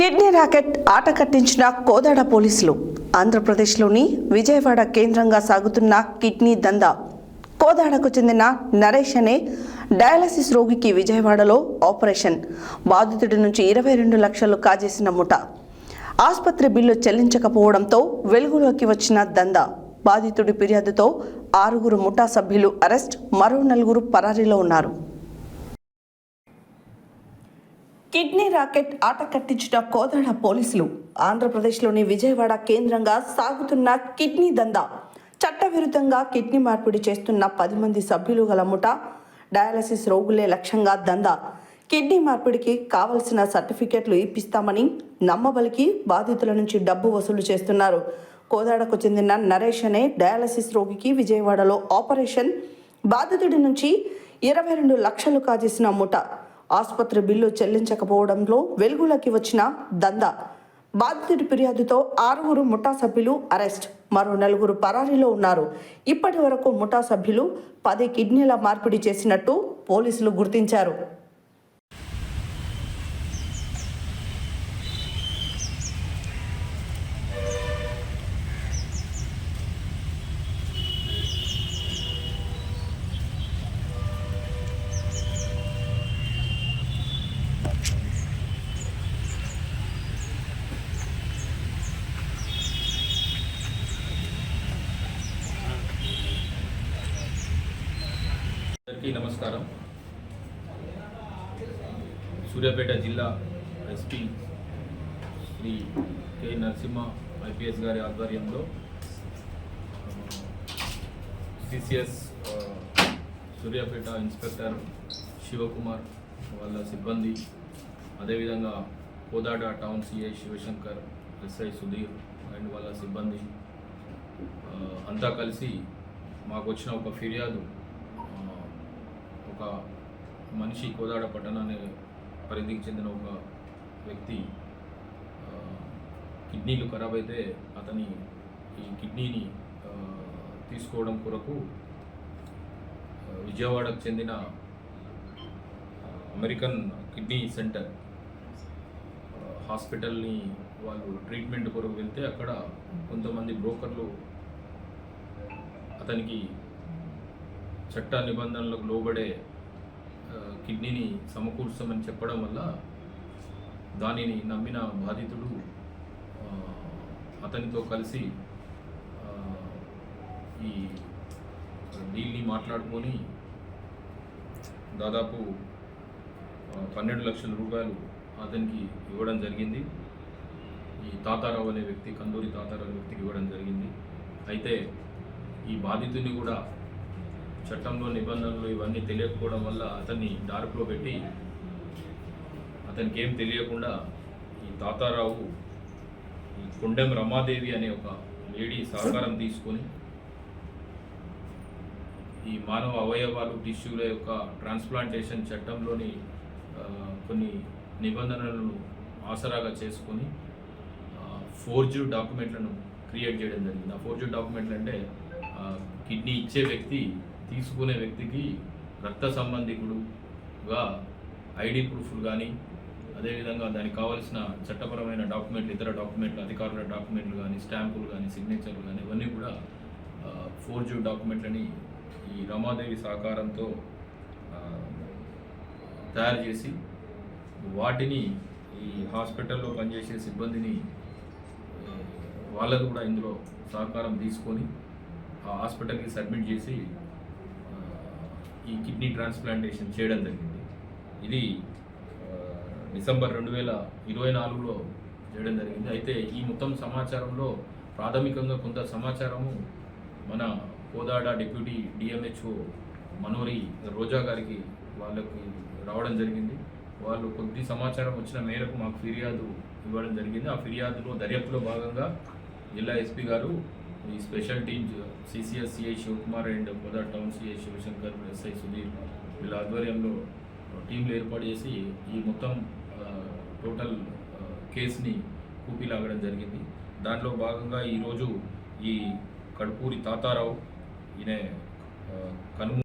Kidney racket ఆట కట్టించిన కోదాడ పోలీసులు ఆంధ్రప్రదేశ్లోని విజయవాడ కేంద్రంగా సాగుతున్న కిడ్నీ దందా. కోదాడకు చెందిన నరేష్ అనే డయాలసిస్ రోగికి విజయవాడలో ఆపరేషన్. బాధితుడి నుంచి ఇరవై రెండు లక్షలు కాజేసిన ముఠ. ఆసుపత్రి బిల్లు చెల్లించకపోవడంతో వెలుగులోకి వచ్చిన దందా. బాధితుడి ఫిర్యాదుతో ఆరుగురు ముఠా సభ్యులు అరెస్ట్ మరో నలుగురు పరారీలో ఉన్నారు. కిడ్నీ రాకెట్ ఆట కట్టించిన కోదాడ పోలీసులు. ఆంధ్రప్రదేశ్లోని విజయవాడ కేంద్రంగా సాగుతున్న కిడ్నీ దందా. చట్టవిరుద్ధంగా కిడ్నీ మార్పిడి చేస్తున్న పది మంది సభ్యులు గల ముఠ డయాలసిస్ రోగులే లక్ష్యంగా దందా. కిడ్నీ మార్పిడికి కావలసిన సర్టిఫికెట్లు ఇప్పిస్తామని నమ్మబలికి బాధితుల నుంచి డబ్బు వసూలు చేస్తున్నారు. కోదాడకు చెందిన నరేష్ అనే డయాలసిస్ రోగికి విజయవాడలో ఆపరేషన్ బాధితుడి నుంచి ఇరవై రెండు లక్షలు కాజేసిన ముఠ ఆసుపత్రి బిల్లు చెల్లించకపోవడంలో వెలుగులోకి వచ్చిన దందా. బాధితుడి ఫిర్యాదుతో ఆరుగురు ముఠా సభ్యులు అరెస్ట్. మరో నలుగురు పరారీలో ఉన్నారు. ఇప్పటి వరకు ముఠా సభ్యులు పది కిడ్నీల మార్పిడి చేసినట్టు పోలీసులు గుర్తించారు. అందరికీ నమస్కారం. సూర్యాపేట జిల్లా SP Shri K Narasimha IPS గారి ఆధ్వర్యంలో సిసిఎస్ సూర్యాపేట ఇన్స్పెక్టర్ శివకుమార్ వాళ్ళ సిబ్బంది అదేవిధంగా Kodad town CI Shivashankar SI Sudheer and వాళ్ళ సిబ్బంది అంతా కలిసి మాకు వచ్చిన ఒక ఫిర్యాదు ఒక మనిషి కోదాడ పట్టణాన్ని పరిధికి చెందిన ఒక వ్యక్తి కిడ్నీలు ఖరాబ్ అయితే అతని ఈ కిడ్నీని తీసుకోవడం కొరకు విజయవాడకు చెందిన అమెరికన్ కిడ్నీ సెంటర్ హాస్పిటల్ని వాళ్ళు ట్రీట్మెంట్ కొరకు వెళ్తే అక్కడ కొంతమంది బ్రోకర్లు అతనికి చట్ట నిబంధనలకు లోబడే కిడ్నీని సమకూర్చమని చెప్పడం వల్ల దానిని నమ్మిన బాధితుడు అతనితో కలిసి ఈ డీల్ని మాట్లాడుకొని దాదాపు పన్నెండు లక్షల రూపాయలు అతనికి ఇవ్వడం జరిగింది. ఈ తాతారావు అనే వ్యక్తి కందూరి తాతారావు వ్యక్తికి ఇవ్వడం జరిగింది. అయితే ఈ బాధితుడిని కూడా చట్టంలో నిబంధనలు ఇవన్నీ తెలియకపోవడం వల్ల అతన్ని డార్క్లో పెట్టి అతనికి ఏం తెలియకుండా ఈ తాతారావు ఈ కొండెం రమాదేవి అనే ఒక లేడీ సహకారం తీసుకొని ఈ మానవ అవయవాలు టిష్యూల యొక్క ట్రాన్స్ప్లాంటేషన్ చట్టంలోని కొన్ని నిబంధనలను ఆసరాగా చేసుకొని ఫోర్జు డాక్యుమెంట్లను క్రియేట్ చేయడం జరిగింది. ఆ ఫోర్జు డాక్యుమెంట్లు అంటే కిడ్నీ ఇచ్చే వ్యక్తి తీసుకునే వ్యక్తికి రక్త సంబంధికుడుగా ఐడి ప్రూఫ్లు కానీ అదేవిధంగా దానికి కావాల్సిన చట్టపరమైన డాక్యుమెంట్లు ఇతర డాక్యుమెంట్లు అధికారుల డాక్యుమెంట్లు కానీ స్టాంపులు కానీ సిగ్నేచర్లు కానీ ఇవన్నీ కూడా ఫోర్జు డాక్యుమెంట్లని ఈ రమాదేవి సహకారంతో తయారు చేసి వాటిని ఈ హాస్పిటల్లో పనిచేసే సిబ్బందిని వాళ్ళకు కూడా ఇందులో సహకారం తీసుకొని ఆ హాస్పిటల్కి సబ్మిట్ చేసి ఈ కిడ్నీ ట్రాన్స్ప్లాంటేషన్ చేయడం జరిగింది. ఇది డిసెంబర్ రెండు వేల ఇరవై నాలుగులో చేయడం జరిగింది. అయితే ఈ మొత్తం సమాచారంలో ప్రాథమికంగా కొంత సమాచారము మన కోదాడ డిప్యూటీ డిఎంహెచ్ఓ మనోరి రోజా గారికి వాళ్ళకి రావడం జరిగింది. వాళ్ళు కొద్ది సమాచారం వచ్చిన మేరకు మాకు ఫిర్యాదు ఇవ్వడం జరిగింది. ఆ ఫిర్యాదులో దర్యాప్తులో భాగంగా జిల్లా ఎస్పీ గారు ఈ special team CCS CI Shivakumar and Kodad town CI Shivashankar SI Sudheer వీళ్ళ ఆధ్వర్యంలో టీంలు ఏర్పాటు చేసి ఈ మొత్తం టోటల్ కేసుని కూపిలాగడం జరిగింది. దాంట్లో భాగంగా ఈరోజు ఈ కడుపూరి తాతారావు ఈయన ఆ, కనుమ